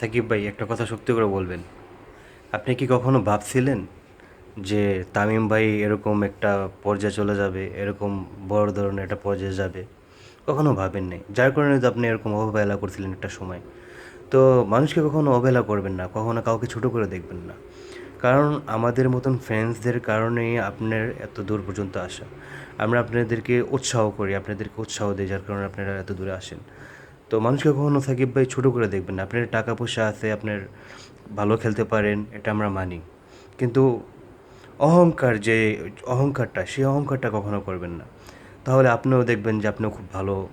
সাকিব ভাই, একটা কথা সত্যি করে বলবেন। আপনি কি কখনো ভাবছিলেন যে তামিম ভাই এরকম একটা পর্যায়ে চলে যাবে, এরকম বড় ধরনের একটা পর্যায়ে যাবে? কখনো ভাবেন নাই? যার কারণে তো আপনি এরকম অবহেলা করছিলেন একটা সময়। তো মানুষকে কখনো অবহেলা করবেন না, কখনো কাউকে ছোট করে দেখবেন না। কারণ আমাদের মতন ফ্রেন্ডসদের কারণেই আপনার এত দূর পর্যন্ত আসা। আমরা আপনাদেরকে উৎসাহ করি, আপনাদেরকে উৎসাহ দিই, যার কারণে আপনারা এত দূরে আসেন। তো মানুষকে কখনো সাকিব ভাই ছোটো করে দেখবেন না। আপনার টাকা পয়সা আছে, আপনার ভালো খেলতে পারেন, এটা আমরা মানি। কিন্তু অহংকার যে, অহংকারটা সেই অহংকারটা কখনো করবেন না। তাহলে আপনিও দেখবেন যে আপনিও খুব ভালো,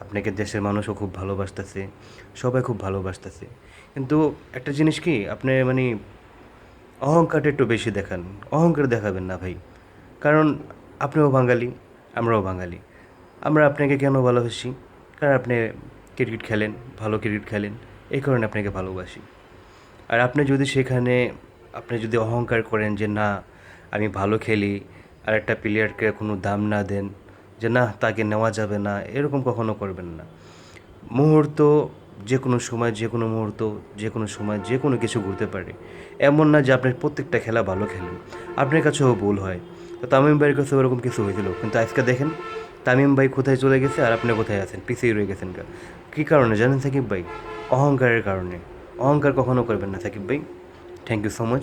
আপনাকে দেশের মানুষও খুব ভালোবাসতেছে, সবাই খুব ভালোবাসতেছে। কিন্তু একটা জিনিস কি, আপনি মানে অহংকারটা একটু বেশি দেখান, অহংকার দেখাবেন না ভাই। কারণ আপনিও বাঙালি, আমরাও বাঙালি। আমরা আপনাকে কেন ভালোবাসি? কারণ আপনি ক্রিকেট খেলেন, ভালো ক্রিকেট খেলেন, এই কারণে আপনাকে ভালোবাসি। আর আপনি যদি সেখানে, আপনি যদি অহংকার করেন যে না, আমি ভালো খেলি, আর একটা প্লেয়ারকে কোনো দাম না দেন, যে না, তাকে নেওয়া যাবে না, এরকম কখনো করবেন না। মুহূর্ত যে কোনো সময় যে কোনো মুহূর্ত যে কোনো সময় যে কোনো কিছু ঘুরতে পারে। এমন না যে আপনি প্রত্যেকটা খেলা ভালো খেলেন। আপনার কাছেও ভুল হয়। তো তামিম ভাইয়ের কাছেও এরকম কিছু হয়েছিল। কিন্তু আজকে দেখেন তামিম ভাই কোথায় চলে গেছে আর আপনি কোথায় আছেন? পিছিয়ে রয়ে গেছেন কা- কারণে? জানেন সাকিব ভাই? অহংকারের কারণে। অহংকার কখনো করবেন না সাকিব ভাই। Thank you so much